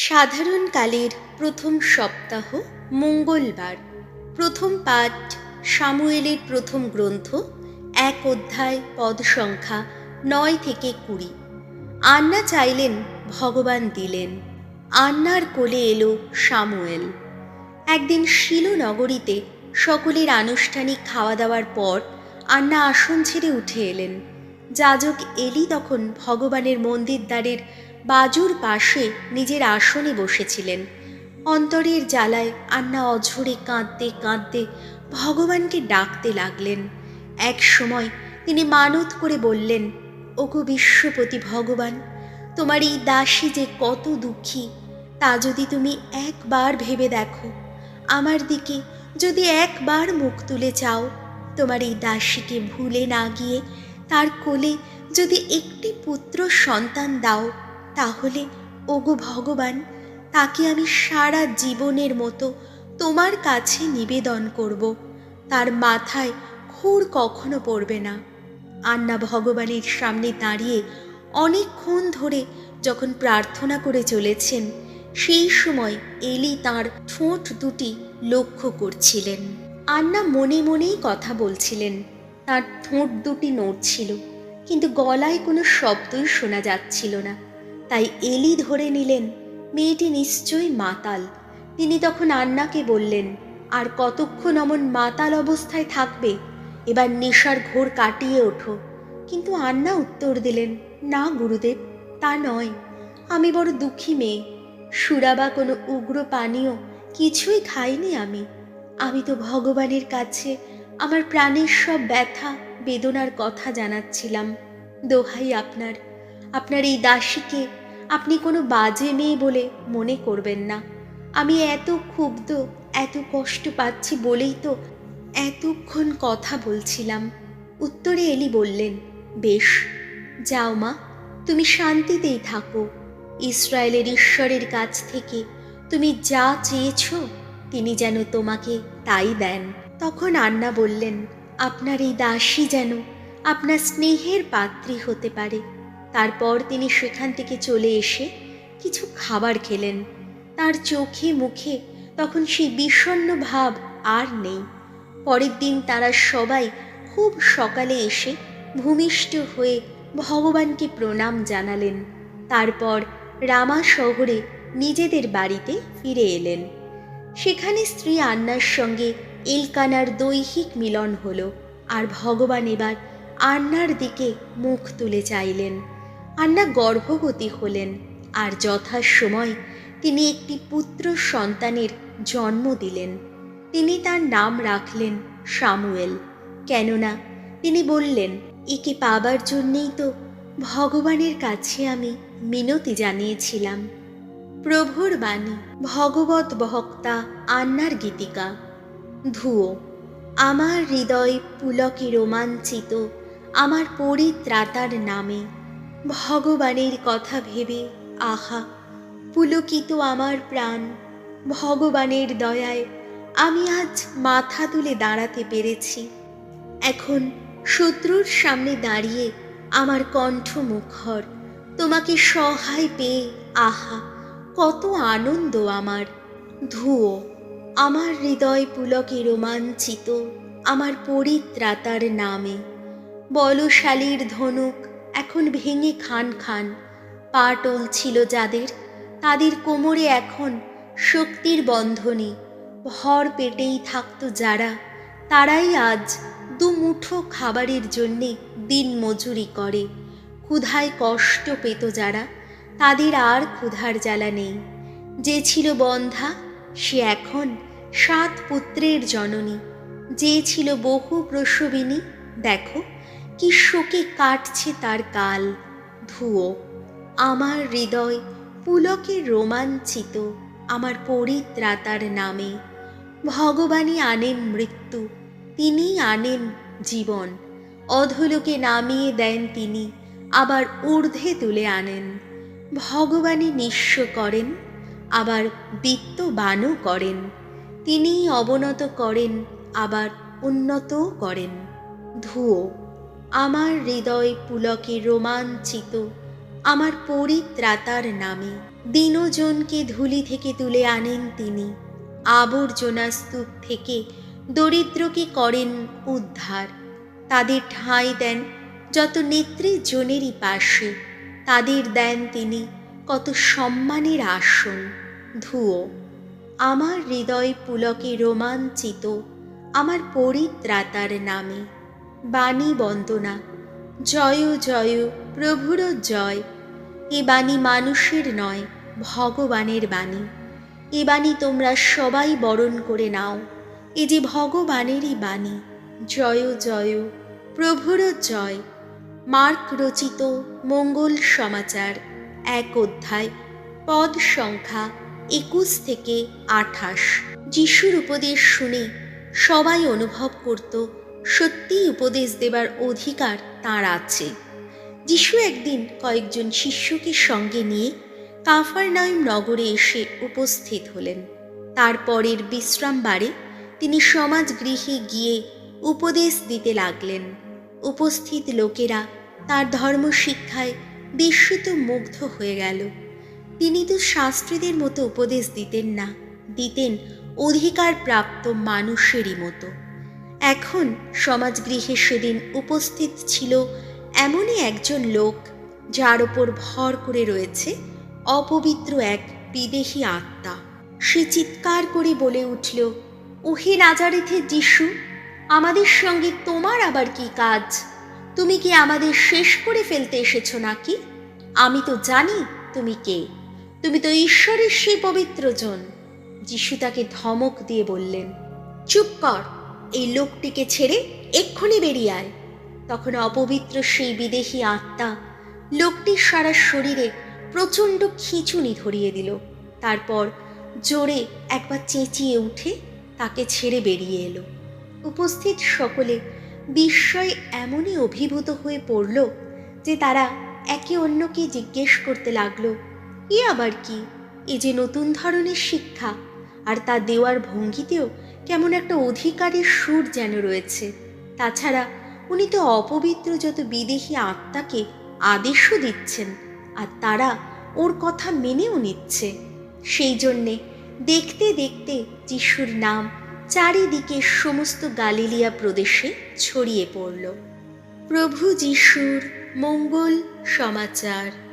সাধারণকালের প্রথম সপ্তাহ মঙ্গলবার। প্রথম পাঠ সামুয়েলের প্রথম গ্রন্থ, এক অধ্যায়, পদ সংখ্যা নয় থেকে কুড়ি। আন্না চাইলেন, ভগবান দিলেন। আন্নার কোলে এলো সামুয়েল। একদিন শিলনগরীতে সকলের আনুষ্ঠানিক খাওয়া দাওয়ার পর আন্না আসন ছেড়ে উঠে এলেন। যাজক এলি তখন ভগবানের মন্দির দ্বারের বাজুর পাশে নিজের আসনে বসেছিলেন। অন্তরের জ্বালায় আন্না অঝরে কাঁদতে কাঁদতে ভগবানকে ডাকতে লাগলেন। এক সময় তিনি মানত করে বললেন, ওগো বিশ্বপতি ভগবান, তোমার এই দাসী যে কত দুঃখী, তা যদি তুমি একবার ভেবে দেখো। আমার দিকে যদি একবার মুখ তুলে চাও, তোমার এই দাসীকে ভুলে না গিয়ে তার কোলে যদি একটি পুত্র সন্তান দাও তাহলে, ওগো ভগবান, তাকে আমি সারা জীবনের মতো তোমার কাছে নিবেদন করব। তার মাথায় খুর কখনো পড়বে না। আন্না ভগবানের সামনে দাঁড়িয়ে অনেকক্ষণ ধরে যখন প্রার্থনা করে চলেছেন, সেই সময় এলি তার ঠোঁট দুটি লক্ষ্য করছিলেন। আন্না মনে মনেই কথা বলছিলেন, তার ঠোঁট দুটি নড়ছিল, কিন্তু গলায় কোনো শব্দই শোনা যাচ্ছিল না। তাই এলি ধরে নিলেন, মেয়েটি নিশ্চয়ই মাতাল। তিনি তখন আন্নাকে বললেন, আর কতক্ষণ অমন মাতাল অবস্থায় থাকবে? এবার নেশার ঘোর কাটিয়ে ওঠো। কিন্তু আন্না উত্তর দিলেন, না, গুরুদেব, তা নয়। আমি বড় দুঃখী মেয়ে। সুরা বা কোনো উগ্র পানীয় কিছুই খাইনি আমি। আমি তো ভগবানের কাছে আমার প্রাণের সব ব্যথা, বেদনার কথা জানাচ্ছিলাম। দোহাই আপনার। আপনার এই দাসীকে আপনি কোনো বাজে মেয়ে বলে মনে করবেন না। আমি এত ক্ষুব্ধ, এত কষ্ট পাচ্ছি বলেই তো এতক্ষণ কথা বলছিলাম। উত্তরে এলি বললেন, বেশ, যাও মা, তুমি শান্তিতেই থাকো। ইসরায়েলের ঈশ্বরের কাছ থেকে তুমি যা চেয়েছ, তিনি যেন তোমাকে তাই দেন। তখন আন্না বললেন, আপনার এই দাসী যেন আপনার স্নেহের পাত্রী হতে পারে। তারপর তিনি সেখান থেকে চলে এসে কিছু খাবার খেলেন। তার চোখে মুখে তখন সেই বিষণ্ণ ভাব আর নেই। পরের দিন তারা সবাই খুব সকালে এসে ভূমিষ্ঠ হয়ে ভগবানকে প্রণাম জানালেন। তারপর রামা শহরে নিজেদের বাড়িতে ফিরে এলেন। সেখানে স্ত্রী আন্নার সঙ্গে এলকানার দৈহিক মিলন হলো আর ভগবান এবার আন্নার দিকে মুখ তুলে চাইলেন। আন্না গর্ভবতী হলেন আর যথাসময় তিনি একটি পুত্র সন্তানের জন্ম দিলেন। তিনি তার নাম রাখলেন সামুয়েল। কেননা তিনি বললেন, একে পাবার জন্যেই তো ভগবানের কাছে আমি মিনতি জানিয়েছিলাম। প্রভুর বাণী, ভগবত বহক্তা আন্নার গীতিকা। ধুয়ো আমার হৃদয় পুলকে রোমাঞ্চিত, আমার পরিত্রাতার নামে ভগবানের কথা ভেবে, আহা, পুলকিত আমার প্রাণ। ভগবানের দয়ায় আমি আজ মাথা তুলে দাঁড়াতে পেরেছি। এখন শত্রুর সামনে দাঁড়িয়ে আমার কণ্ঠ মুখর। তোমাকে সহায় পেয়ে, আহা, কত আনন্দ আমার। ধুয়ো আমার হৃদয় পুলকে রোমাঞ্চিত, আমার পরিত্রাতার নামে। বলশালীর ধনুক এখন ভেঙে খান খান। পা ছিল যাদের, তাদের কোমরে এখন শক্তির বন্ধনে ভর পেটেই থাকতো যারা। তারাই আজ দু মুঠো খাবারের জন্যে দিন মজুরি করে। ক্ষুধায় কষ্ট পেত যারা, তাদের আর ক্ষুধার জ্বালা নেই। যে ছিল বন্ধা, সে এখন সাত পুত্রের জননী। যে ছিল বহু প্রসবিনী, দেখো কি শোকে কাটছে তার কাল? ধুয়ো আমার হৃদয় পুলকে রোমাঞ্চিত আমার পরিত্রাতার নামে। ভগবানই আনেন মৃত্যু তিনি আনেন জীবন। অধলোকে নামিয়ে দেন তিনি, আবার ঊর্ধ্বে তুলে আনেন। ভগবানই নিঃস্ব করেন, আবার বিত্তবানও করেন। তিনি অবনত করেন, আবার উন্নতও করেন। ধুয়ো আমার হৃদয় পুলকে রোমাঞ্চিত, আমার পরিত্রাতার নামে। দিনজনকে ধুলি থেকে তুলে আনেন তিনি, আবর্জনা স্তূপ থেকে দরিদ্রকে করেন উদ্ধার। তাদের ঠাঁই দেন যত নেত্রীজনেরই পাশে, তাদের দেন তিনি কত সম্মানের আসন। ধুয়ো আমার হৃদয় পুলকে রোমাঞ্চিত, আমার পরিত্রাতার নামে। বাণী বন্দনা। জয় জয় প্রভুর জয়। এ বাণী মানুষের নয়, ভগবানের বাণী। এ বাণী তোমরা সবাই বরণ করে নাও। এ যে ভগবানেরই বাণী। জয় জয় প্রভুর জয়। মার্ক রচিত মঙ্গল সমাচার, এক অধ্যায়, পদ সংখ্যা একুশ থেকে আঠাশ। যিশুর উপদেশ শুনে সবাই অনুভব করত সত্যিই উপদেশ দেবার অধিকার তাঁর আছে। যিশু একদিন কয়েকজন শিষ্যকে সঙ্গে নিয়ে কাফারনাইম নগরে এসে উপস্থিত হলেন। তারপরের বিশ্রাম বারে তিনি সমাজ গৃহে গিয়ে উপদেশ দিতে লাগলেন। উপস্থিত লোকেরা তার ধর্মশিক্ষায় বিস্মিত মুগ্ধ হয়ে গেল। তিনি তো শাস্ত্রীদের মতো উপদেশ দিতেন না, দিতেন অধিকার প্রাপ্ত মানুষেরই মতো। এখন সমাজগৃহে সেদিন উপস্থিত ছিল এমনই একজন লোক যার ওপর ভর করে রয়েছে অপবিত্র এক বিদেহী আত্মা। সে চিৎকার করে বলে উঠল, ওহে নাজারেথে যিশু, আমাদের সঙ্গে তোমার আবার কি কাজ? তুমি কি আমাদের শেষ করে ফেলতে এসেছ নাকি? আমি তো জানি তুমি কে। তুমি তো ঈশ্বরের সেই পবিত্র জন। যিশু তাকে ধমক দিয়ে বললেন, চুপ কর এই লোকটিকে ছেড়ে এক্ষুনি বেরিয়ে আয়। তখন অপবিত্র সেই বিদেহী আত্মা লোকটির সারা শরীরে প্রচণ্ড খিঁচুনি ধরিয়ে দিল। তারপর জোরে একবার চেঁচিয়ে উঠে তাকে ছেড়ে বেরিয়ে এলো। উপস্থিত সকলে বিস্ময়ে এমনই অভিভূত হয়ে পড়ল যে তারা একে অন্যকে জিজ্ঞেস করতে লাগল, এ আবার কি? এ যে নতুন ধরনের শিক্ষা, আর তা দেওয়ার ভঙ্গিতেও কেমন একটা অধিকারের সুর যেন রয়েছে। তাছাড়া উনি তো অপবিত্র যত বিদেহী আত্মাকে আদেশও দিচ্ছেন, আর তারা ওর কথা মেনেও নিচ্ছে। সেই জন্যে দেখতে দেখতে যিশুর নাম চারিদিকে সমস্ত গালিলিয়া প্রদেশে ছড়িয়ে পড়ল। প্রভু যিশুর মঙ্গল সমাচার।